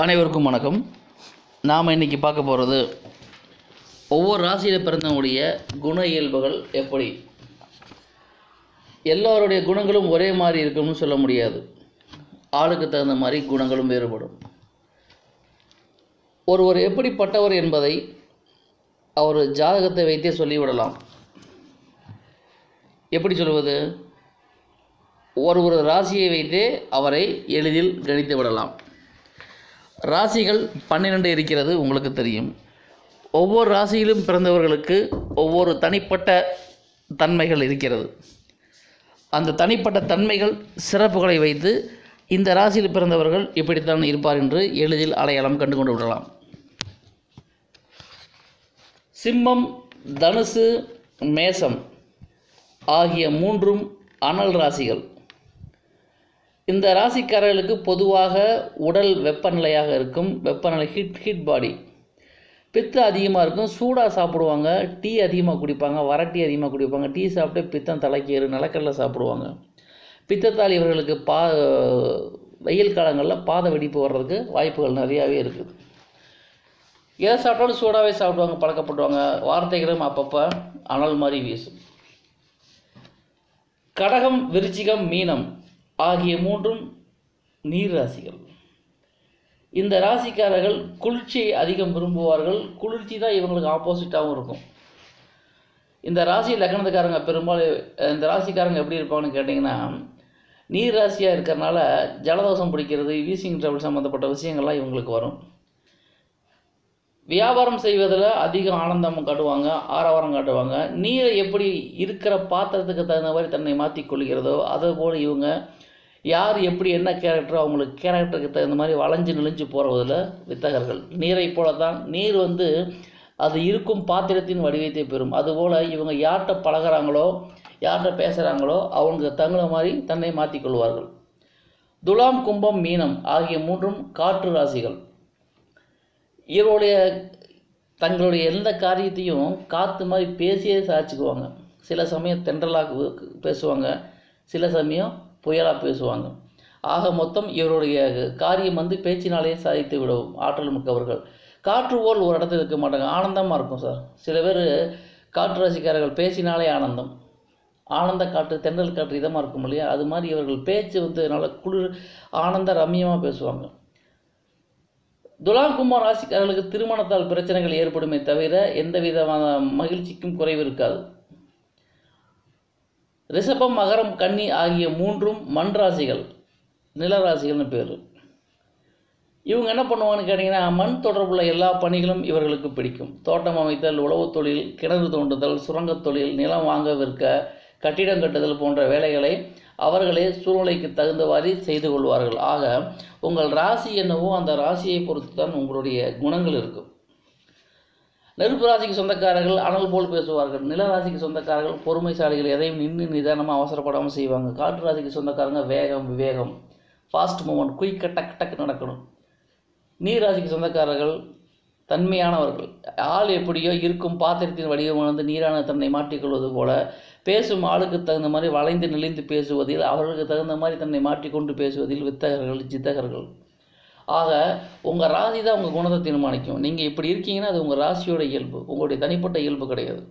அனைவருக்கும் வணக்கம். நாம் இன்னைக்கு பார்க்க போகிறது ஒவ்வொரு ராசியில் பிறந்தவங்களுடைய குண இயல்புகள் எப்படி? எல்லோருடைய குணங்களும் ஒரே மாதிரி இருக்கும்னு சொல்ல முடியாது. ஆளுக்கு தகுந்த மாதிரி குணங்களும் வேறுபடும். ஒருவர் எப்படிப்பட்டவர் என்பதை அவர் ஜாதகத்தை வைத்தே சொல்லிவிடலாம். எப்படி சொல்வது? ஒரு ஒரு ராசியை வைத்தே அவரை எளிதில் கணித்து விடலாம். ராசிகள் பன்னிரெண்டு இருக்கிறது உங்களுக்கு தெரியும். ஒவ்வொரு ராசியிலும் பிறந்தவர்களுக்கு ஒவ்வொரு தனிப்பட்ட தன்மைகள் இருக்கிறது. அந்த தனிப்பட்ட தன்மைகள் சிறப்புகளை வைத்து இந்த ராசியில் பிறந்தவர்கள் இப்படித்தான் இருப்பார் என்று எளிதில் அடையாளம் கண்டு கொண்டு விடலாம். சிம்மம் தனுசு மேசம் ஆகிய மூன்றும் அனல் ராசிகள். இந்த ராசிக்காரர்களுக்கு பொதுவாக உடல் வெப்பநிலையாக இருக்கும். வெப்பநிலை ஹீட் ஹீட் பாடி பித்து அதிகமாக இருக்கும். சூடாக சாப்பிடுவாங்க. டீ அதிகமாக குடிப்பாங்க. வரட்டி அதிகமாக குடிப்பாங்க. டீ சாப்பிட்டு பித்தம் தலைக்கேறு நிலக்கடலை சாப்பிடுவாங்க. பித்தத்தால் இவர்களுக்கு பா வெயில் காலங்களில் பாத வெடிப்பு வர்றதுக்கு வாய்ப்புகள் நிறையாவே இருக்குது எதை சாப்பிட்டாலும் சூடாகவே சாப்பிடுவாங்க பழக்கப்படுவாங்க. வார்த்தைகளும் அப்பப்போ அனல் மாதிரி வீசும். கடகம் விருச்சிகம் மீனம். ஆகிய மூன்றும் நீர் ராசிகள். இந்த ராசிக்காரர்கள் குளிர்ச்சியை அதிகம் விரும்புவார்கள். குளிர்ச்சி தான் இவங்களுக்கு ஆப்போசிட்டாகவும் இருக்கும். இந்த ராசி லக்னத்துக்காரங்க பெரும்பாலும் இந்த ராசிக்காரங்க எப்படி இருப்பாங்கன்னு கேட்டிங்கன்னா நீர் ராசியாக இருக்கிறனால ஜலதோஷம் பிடிக்கிறது வீசிங் ட்ரபிள் சம்மந்தப்பட்ட விஷயங்கள்லாம் இவங்களுக்கு வரும். வியாபாரம் செய்வதில் அதிகம் ஆனந்தம் காட்டுவாங்க ஆரவாரம் காட்டுவாங்க. நீரை எப்படி இருக்கிற பாத்திரத்துக்கு தகுந்த மாதிரி தன்னை மாற்றி கொள்கிறதோ அதை போல் இவங்க யார் எப்படி என்ன கேரக்டரோ அவங்களுக்கு கேரக்டருக்கு தகுந்த மாதிரி வளைஞ்சு நெளிஞ்சு போகிறதில் வித்தகர்கள். நீரை போல தான் நீர் வந்து அது இருக்கும் பாத்திரத்தின் வடிவத்தை பெறும். அதுபோல் இவங்க யார்கிட்ட பழகுறாங்களோ யார்கிட்ட பேசுகிறாங்களோ அவங்க தகுந்த மாதிரி தன்னை மாற்றிக்கொள்வார்கள் துலாம் கும்பம் மீனம் ஆகிய மூன்றும் காற்று ராசிகள். இவருடைய தங்களுடைய எந்த காரியத்தையும் காற்று மாதிரி பேசியே சாய்ச்சிக்குவாங்க சில சமயம் தென்றலாக பேசுவாங்க. சில சமயம் புயலாக பேசுவாங்க. ஆக மொத்தம் இவருடைய காரியம் வந்து பேச்சினாலேயே சாதித்து விடும் ஆற்றல் மிக்கவர்கள் காற்று போல் ஒரு இடத்துல இருக்க மாட்டாங்க. ஆனந்தமாக இருக்கும் சார். சில பேர் காற்று ராசிக்காரர்கள் பேசினாலே ஆனந்தம். ஆனந்த காற்று தென்றல் காற்று இதமாக இருக்கும் இல்லையா? அது மாதிரி இவர்கள் பேச்சு வந்து நல்ல குளிர் ஆனந்த ரம்யமாக பேசுவாங்க. துலாம் குமார் ராசிக்காரர்களுக்கு திருமணத்தால் பிரச்சனைகள் ஏற்படுமே தவிர எந்த விதமான மகிழ்ச்சிக்கும் குறைவு இருக்காது. ரிஷபம் மகரம் கன்னி ஆகிய மூன்றும் மண் ராசிகள் நிலராசிகள்னு பேர். இவங்க என்ன பண்ணுவாங்கன்னு கேட்டிங்கன்னா மண் தொடர்புள்ள எல்லா பணிகளும் இவர்களுக்கு பிடிக்கும். தோட்டம் அமைத்தல் உழவுத் தொழில் கிணறு தோண்டுதல் சுரங்கத் தொழில் நிலம் வாங்க விற்க கட்டிடம் கட்டுதல் போன்ற வேலைகளை அவர்களே சூழ்நிலைக்கு தகுந்தவாறு செய்து கொள்வார்கள். ஆக உங்கள் ராசி என்னவோ அந்த ராசியை பொறுத்து தான் உங்களுடைய குணங்கள் இருக்கும். நெருப்பு ராசிக்கு சொந்தக்காரர்கள் அனல் போல் பேசுவார்கள். நில ராசிக்கு சொந்தக்காரர்கள் பொறுமைசாலிகள் எதையும் நின்று நிதானமாக அவசரப்படாமல் செய்வாங்க. காற்று ராசிக்கு சொந்தக்காரங்க வேகம் விவேகம். ஃபாஸ்ட் மூமெண்ட் குயிக்க டக் டக் நடக்கணும். நீர் ராசிக்கு சொந்தக்காரர்கள் தன்மையானவர்கள். ஆள் எப்படியோ இருக்கும் பாத்திரத்தின் வடிவம் வந்து நீரான தன்னை மாற்றிக்கொள்வது போல பேசும் ஆளுக்கு தகுந்த மாதிரி வளைந்து நெளிந்து பேசுவதில் அவர்களுக்கு தகுந்த மாதிரி தன்னை மாற்றிக்கொண்டு பேசுவதில் வித்தகர்கள் ஜித்தகர்கள் ஆக உங்கள் ராசி தான் உங்கள் குணத்தை தீர்மானிக்கும். நீங்கள் இப்படி இருக்கீங்கன்னா அது உங்கள் ராசியோட இயல்பு. உங்களுடைய தனிப்பட்ட இயல்பு கிடையாது.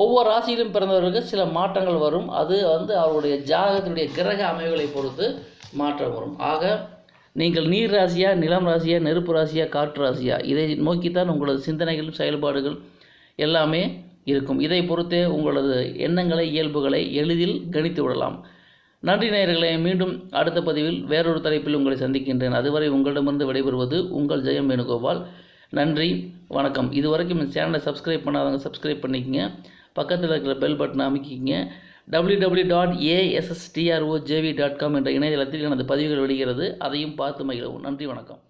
ஒவ்வொரு ராசியிலும் பிறந்தவர்களுக்கு சில மாற்றங்கள் வரும். அது வந்து அவருடைய ஜாதகத்தினுடைய கிரக அமைவுகளை பொறுத்து மாற்றம் வரும். ஆக நீங்கள் நீர் ராசியா நிலம் ராசியா நெருப்பு ராசியா காற்று ராசியா இதை நோக்கித்தான் உங்களது சிந்தனைகள் செயல்பாடுகள் எல்லாமே இருக்கும். இதை பொறுத்தே உங்களது எண்ணங்களை இயல்புகளை எளிதில் கணித்து விடலாம். நன்றி நேயர்களே மீண்டும் அடுத்த பதிவில் வேறொரு தலைப்பில் உங்களை சந்திக்கின்றேன். அதுவரை உங்களிடமிருந்து விடைபெறுவது உங்கள் ஜெயம் வேணுகோபால். நன்றி வணக்கம். இதுவரைக்கும் இந்த சேனலை சப்ஸ்கிரைப் பண்ணாதவங்க சப்ஸ்கிரைப் பண்ணிக்கங்க. பக்கத்தில் இருக்கிற பெல் பட்டனை அமைக்கிங்க W W dot ASSTRO JV dot com என்ற இணையதளத்தில் எனது பதிவுகள் வெளிகிறது. அதையும் பார்த்து மகிழவும். நன்றி வணக்கம்.